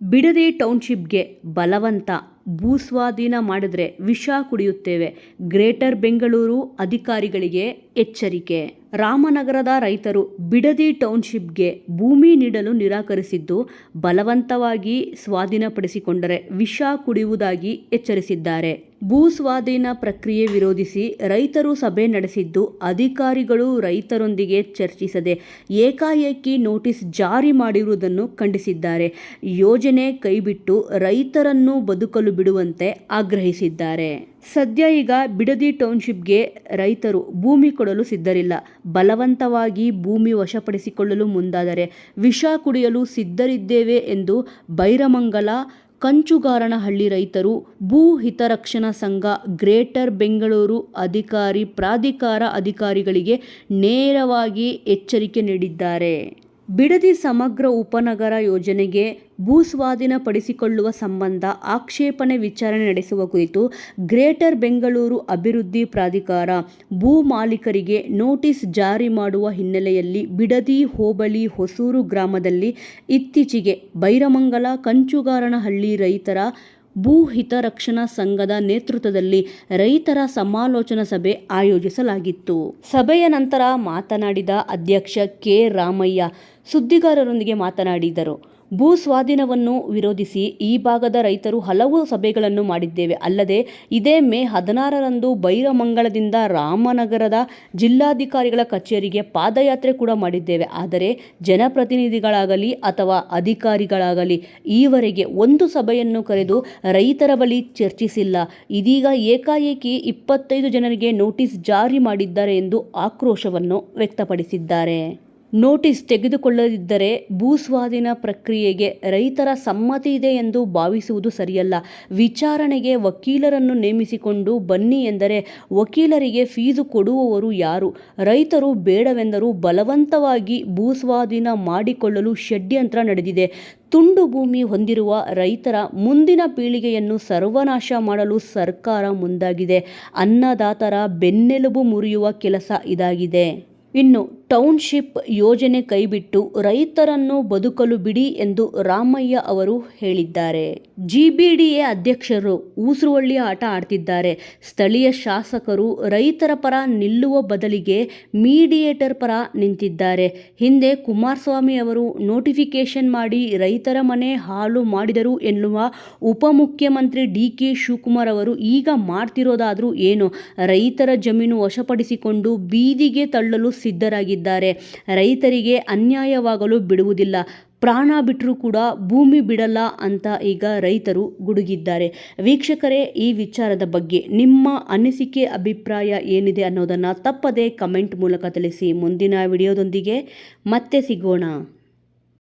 ಬಿಡದಿ ಟೌನ್ಶಿಪ್ಗೆ ಬಲವಂತ ಭೂಸ್ವಾಧೀನ ಮಾಡಿದ್ರೆ ವಿಷ ಕುಡಿಯುತ್ತೇವೆ. ಗ್ರೇಟರ್ ಬೆಂಗಳೂರು ಅಧಿಕಾರಿಗಳಿಗೆ ಎಚ್ಚರಿಕೆ. ರಾಮನಗರದ ರೈತರು ಬಿಡದಿ ಟೌನ್ಶಿಪ್ಗೆ ಭೂಮಿ ನೀಡಲು ನಿರಾಕರಿಸಿದ್ದು, ಬಲವಂತವಾಗಿ ಸ್ವಾಧೀನಪಡಿಸಿಕೊಂಡರೆ ವಿಷ ಕುಡಿಯುವುದಾಗಿ ಎಚ್ಚರಿಸಿದ್ದಾರೆ. ಭೂಸ್ವಾಧೀನ ಪ್ರಕ್ರಿಯೆ ವಿರೋಧಿಸಿ ರೈತರು ಸಭೆ ನಡೆಸಿದ್ದು, ಅಧಿಕಾರಿಗಳು ರೈತರೊಂದಿಗೆ ಚರ್ಚಿಸದೆ ಏಕಾಏಕಿ ನೋಟಿಸ್ ಜಾರಿ ಮಾಡಿರುವುದನ್ನು ಖಂಡಿಸಿದ್ದಾರೆ. ಯೋಜನೆ ಕೈಬಿಟ್ಟು ರೈತರನ್ನು ಬದುಕಲು ಬಿಡುವಂತೆ ಆಗ್ರಹಿಸಿದ್ದಾರೆ. ಸದ್ಯ ಈಗ ಬಿಡದಿ ಟೌನ್ಶಿಪ್ಗೆ ರೈತರು ಭೂಮಿ ಕೊಡಲು ಸಿದ್ಧರಿಲ್ಲ. ಬಲವಂತವಾಗಿ ಭೂಮಿ ವಶಪಡಿಸಿಕೊಳ್ಳಲು ಮುಂದಾದರೆ ವಿಷ ಕುಡಿಯಲು ಸಿದ್ಧರಿದ್ದೇವೆ ಎಂದು ಬೈರಮಂಗಲ ಕಂಚುಗಾರನಹಳ್ಳಿ ರೈತರು, ಭೂ ಹಿತರಕ್ಷಣಾ ಸಂಘ ಗ್ರೇಟರ್ ಬೆಂಗಳೂರು ಅಧಿಕಾರಿ ಪ್ರಾಧಿಕಾರ ಅಧಿಕಾರಿಗಳಿಗೆ ನೇರವಾಗಿ ಎಚ್ಚರಿಕೆ ನೀಡಿದ್ದಾರೆ. ಬಿಡದಿ ಸಮಗ್ರ ಉಪನಗರ ಯೋಜನೆಗೆ ಭೂಸ್ವಾಧೀನಪಡಿಸಿಕೊಳ್ಳುವ ಸಂಬಂಧ ಆಕ್ಷೇಪಣೆ ವಿಚಾರಣೆ ನಡೆಸುವ ಕುರಿತು ಗ್ರೇಟರ್ ಬೆಂಗಳೂರು ಅಭಿವೃದ್ಧಿ ಪ್ರಾಧಿಕಾರ ಭೂ ಮಾಲೀಕರಿಗೆ ನೋಟಿಸ್ ಜಾರಿ ಮಾಡುವ ಹಿನ್ನೆಲೆಯಲ್ಲಿ ಬಿಡದಿ ಹೋಬಳಿ ಹೊಸೂರು ಗ್ರಾಮದಲ್ಲಿ ಇತ್ತೀಚೆಗೆ ಬೈರಮಂಗಲ, ಕಂಚುಗಾರನಹಳ್ಳಿ ರೈತರ ಭೂ ಹಿತರಕ್ಷಣಾ ಸಂಘದ ನೇತೃತ್ವದಲ್ಲಿ ರೈತರ ಸಮಾಲೋಚನಾ ಸಭೆ ಆಯೋಜಿಸಲಾಗಿತ್ತು. ಸಭೆಯ ನಂತರ ಮಾತನಾಡಿದ ಅಧ್ಯಕ್ಷ ಕೆ ರಾಮಯ್ಯ ಸುದ್ದಿಗಾರರೊಂದಿಗೆ ಮಾತನಾಡಿದರು. ಭೂ ಸ್ವಾಧೀನವನ್ನು ವಿರೋಧಿಸಿ ಈ ಭಾಗದ ರೈತರು ಹಲವು ಸಭೆಗಳನ್ನು ಮಾಡಿದ್ದೇವೆ. ಅಲ್ಲದೆ ಇದೇ ಮೇ ಹದಿನಾರರಂದು ಬೈರಮಂಗಳದಿಂದ ರಾಮನಗರದ ಜಿಲ್ಲಾಧಿಕಾರಿಗಳ ಕಚೇರಿಗೆ ಪಾದಯಾತ್ರೆ ಕೂಡ ಮಾಡಿದ್ದೇವೆ. ಆದರೆ ಜನಪ್ರತಿನಿಧಿಗಳಾಗಲಿ ಅಥವಾ ಅಧಿಕಾರಿಗಳಾಗಲಿ ಈವರೆಗೆ ಒಂದು ಸಭೆಯನ್ನು ಕರೆದು ರೈತರ ಬಳಿ ಚರ್ಚಿಸಿಲ್ಲ. ಇದೀಗ ಏಕಾಏಕಿ ಇಪ್ಪತ್ತೈದು ಜನರಿಗೆ ನೋಟಿಸ್ ಜಾರಿ ಮಾಡಿದ್ದಾರೆ ಎಂದು ಆಕ್ರೋಶವನ್ನು ವ್ಯಕ್ತಪಡಿಸಿದ್ದಾರೆ. ನೋಟಿಸ್ ತೆಗೆದುಕೊಳ್ಳದಿದ್ದರೆ ಭೂಸ್ವಾಧೀನ ಪ್ರಕ್ರಿಯೆಗೆ ರೈತರ ಸಮ್ಮತಿ ಇದೆ ಎಂದು ಭಾವಿಸುವುದು ಸರಿಯಲ್ಲ. ವಿಚಾರಣೆಗೆ ವಕೀಲರನ್ನು ನೇಮಿಸಿಕೊಂಡು ಬನ್ನಿ ಎಂದರೆ ವಕೀಲರಿಗೆ ಫೀಸು ಕೊಡುವವರು ಯಾರು? ರೈತರು ಬೇಡವೆಂದರೂ ಬಲವಂತವಾಗಿ ಭೂಸ್ವಾಧೀನ ಮಾಡಿಕೊಳ್ಳಲು ಷಡ್ಯಂತ್ರ ನಡೆದಿದೆ. ತುಂಡು ಭೂಮಿ ಹೊಂದಿರುವ ರೈತರ ಮುಂದಿನ ಪೀಳಿಗೆಯನ್ನು ಸರ್ವನಾಶ ಮಾಡಲು ಸರ್ಕಾರ ಮುಂದಾಗಿದೆ. ಅನ್ನದಾತರ ಬೆನ್ನೆಲುಬು ಮುರಿಯುವ ಕೆಲಸ ಇದಾಗಿದೆ. ಇನ್ನು ಟೌನ್ಶಿಪ್ ಯೋಜನೆ ಕೈಬಿಟ್ಟು ರೈತರನ್ನು ಬದುಕಲು ಬಿಡಿ ಎಂದು ರಾಮಯ್ಯ ಅವರು ಹೇಳಿದ್ದಾರೆ. ಜಿಬಿಡಿಎ ಅಧ್ಯಕ್ಷರು ಊಸುರುವಳ್ಳಿ ಆಟ ಆಡ್ತಿದ್ದಾರೆ. ಸ್ಥಳೀಯ ಶಾಸಕರು ರೈತರ ಪರ ನಿಲ್ಲುವ ಬದಲಿಗೆ ಮೀಡಿಯೇಟರ್ ಪರ ನಿಂತಿದ್ದಾರೆ. ಹಿಂದೆ ಕುಮಾರಸ್ವಾಮಿ ಅವರು ನೋಟಿಫಿಕೇಶನ್ ಮಾಡಿ ರೈತರ ಮನೆ ಹಾಳು ಮಾಡಿದರು ಎನ್ನುವ ಉಪಮುಖ್ಯಮಂತ್ರಿ ಡಿ ಕೆ ಶಿವಕುಮಾರ್ ಅವರು ಈಗ ಮಾಡ್ತಿರೋದಾದರೂ ಏನು? ರೈತರ ಜಮೀನು ವಶಪಡಿಸಿಕೊಂಡು ಬೀದಿಗೆ ತಳ್ಳಲು ಸಿದ್ಧರಾಗಿದ್ದಾರೆ. ರೈತರಿಗೆ ಅನ್ಯಾಯವಾಗಲು ಬಿಡುವುದಿಲ್ಲ. ಪ್ರಾಣ ಬಿಟ್ಟರೂ ಕೂಡ ಭೂಮಿ ಬಿಡಲ್ಲ ಅಂತ ಈಗ ರೈತರು ಗುಡುಗಿದ್ದಾರೆ. ವೀಕ್ಷಕರೇ, ಈ ವಿಚಾರದ ಬಗ್ಗೆ ನಿಮ್ಮ ಅನಿಸಿಕೆ, ಅಭಿಪ್ರಾಯ ಏನಿದೆ ಅನ್ನೋದನ್ನು ತಪ್ಪದೇ ಕಮೆಂಟ್ ಮೂಲಕ ತಿಳಿಸಿ. ಮುಂದಿನ ವಿಡಿಯೋದೊಂದಿಗೆ ಮತ್ತೆ ಸಿಗೋಣ.